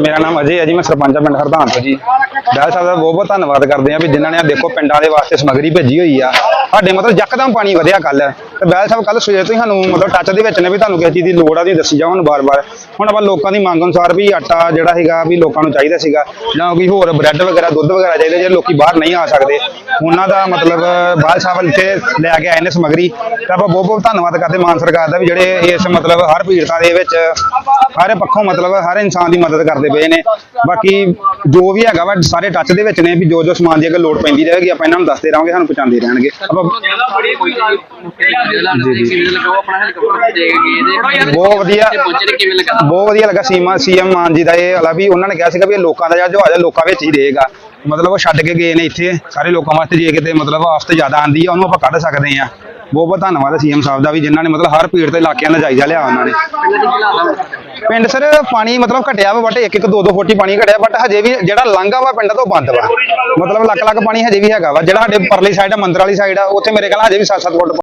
ਮੇਰਾ ਨਾਮ ਅਜੇ ਹੈ ਜੀ ਮੈਂ ਸਰਪੰਚ ਹਾਂ ਪਿੰਡ ਹਰਦਾਨ ਤੋਂ ਜੀ। ਡਾਇਲ ਸਾਹਿਬ ਦਾ ਬਹੁਤ ਬਹੁਤ ਧੰਨਵਾਦ ਕਰਦੇ ਆ ਵੀ ਜਿਨ੍ਹਾਂ ਨੇ ਆ ਦੇਖੋ ਪਿੰਡਾਂ ਦੇ ਵਾਸਤੇ ਸਮਗਰੀ ਭੇਜੀ ਹੋਈ ਆ। ਸਾਡੇ ਮਤਲਬ ਯਕਦਮ ਪਾਣੀ ਵਧਿਆ ਕੱਲ ਵੈਲ ਸਾਹਿਬ ਕੱਲ ਸਵੇਰ ਤੋਂ ਹੀ ਸਾਨੂੰ ਮਤਲਬ ਟੱਚ ਦੇ ਵਿੱਚ ਨੇ ਵੀ ਤੁਹਾਨੂੰ ਕਿਸੇ ਚੀਜ਼ ਦੀ ਲੋੜ ਆ ਦੀ ਦੱਸੀ ਜਾਓ ਹੁਣ ਬਾਰ-ਬਾਰ ਹੁਣ ਆਪਾਂ ਲੋਕਾਂ ਦੀ ਮੰਗ ਅਨੁਸਾਰ ਵੀ ਆਟਾ ਜਿਹੜਾ ਹੈਗਾ ਵੀ ਲੋਕਾਂ ਨੂੰ ਚਾਹੀਦਾ ਸੀਗਾ, ਜਾਂ ਕੋਈ ਹੋਰ ਬ੍ਰੈਡ ਵਗੈਰਾ, ਦੁੱਧ ਵਗੈਰਾ ਚਾਹੀਦਾ ਜਿਹੜੇ ਲੋਕੀ ਬਾਹਰ ਨਹੀਂ ਆ ਸਕਦੇ। ਉਹਨਾਂ ਦਾ ਮਤਲਬ ਬਾਲ ਸਾਹਿਬ ਇੱਥੇ ਲੈ ਕੇ ਆਏ ਨੇ ਸਮਗਰੀ। ਤਾਂ ਆਪਾਂ ਬਹੁਤ ਬਹੁਤ ਧੰਨਵਾਦ ਕਰਦੇ ਮਾਨ ਸਰਕਾਰ ਦਾ ਵੀ ਜਿਹੜੇ ਇਸ ਮਤਲਬ ਹਰ ਪੀੜਤਾਂ ਦੇ ਵਿੱਚ ਹਰ ਪੱਖੋਂ ਮਤਲਬ ਹਰ ਇਨਸਾਨ ਦੀ ਮਦਦ ਕਰਦੇ ਪਏ ਨੇ। ਬਾਕੀ ਜੋ ਵੀ ਹੈਗਾ ਵਾ, ਸਾਰੇ ਟੱਚ ਦੇ ਵਿੱਚ ਨੇ ਵੀ ਜੋ ਜੋ ਸਮਾਨ ਦੀ ਅਗਰ ਲੋੜ ਪੈਂਦੀ ਰਹੇਗੀ, ਆਪਾਂ ਇਹਨਾਂ ਨੂੰ ਦੱਸਦੇ ਰਹਾਂਗੇ, ਸਾਨੂੰ ਪਹੁੰਚਾਉਂਦੇ ਰਹਿਣਗੇ। ਆਪਾਂ ਬਹੁਤ ਵਧੀਆ ਬਹੁਤ ਵਧੀਆ ਲੱਗਾ ਸੀਮਾ ਸੀਐਮ ਮਾਨ ਜੀ ਦਾ ਇਹ ਵਾਲਾ ਵੀ ਉਹਨਾਂ ਨੇ ਕਿਹਾ ਸੀਗਾ ਵੀ ਇਹ ਲੋਕਾਂ ਦਾ ਜਿਹੜਾ ਜਹਾਜ਼ ਹੈ ਲੋਕਾਂ ਵਿੱਚ ਹੀ ਰਹੇਗਾ। ਮਤਲਬ ਉਹ ਛੱਡ ਕੇ ਗਏ ਨੇ ਇੱਥੇ ਸਾਰੇ ਲੋਕਾਂ ਵਾਸਤੇ ਜੇ ਕਿਤੇ ਮਤਲਬ ਆਫਤ ਜ਼ਿਆਦਾ ਆਂਦੀ ਆ ਉਹਨੂੰ ਆਪਾਂ ਕੱਢ ਸਕਦੇ ਆ। ਬਹੁਤ ਬਹੁਤ ਧੰਨਵਾਦ ਸੀਐਮ ਸਾਹਿਬ ਦਾ ਵੀ ਜਿਨ੍ਹਾਂ ਨੇ ਮਤਲਬ ਹਰ ਪੀੜ ਤੇ ਇਲਾਕਿਆਂ ਦਾ ਜਾਇਜ਼ਾ ਲਿਆ ਉਹਨਾਂ ਨੇ। ਪਿੰਡ ਸਰ ਪਾਣੀ ਮਤਲਬ ਘਟਿਆ ਵਾ ਬਟ ਇੱਕ ਇੱਕ ਦੋ ਦੋ ਫੁੱਟ ਹੀ ਪਾਣੀ ਘਟਿਆ ਬਟ ਹਜੇ ਵੀ ਜਿਹੜਾ ਲੰਘਾ ਵਾ ਪਿੰਡ ਤੋਂ ਬੰਦ ਵਾ। ਮਤਲਬ ਲੱਖ ਲੱਖ ਪਾਣੀ ਹਜੇ ਵੀ ਹੈਗਾ ਵਾ ਜਿਹੜਾ ਸਾਡੇ ਪਰਲੀ ਸਾਈਡ ਆ ਮੰਦਰ ਵਾਲੀ ਸਾਈਡ ਆ ਉੱਥੇ ਮੇਰੇ ਖਿਆਲ ਹਜੇ ਵੀ 7-7 ਫੁੱਟ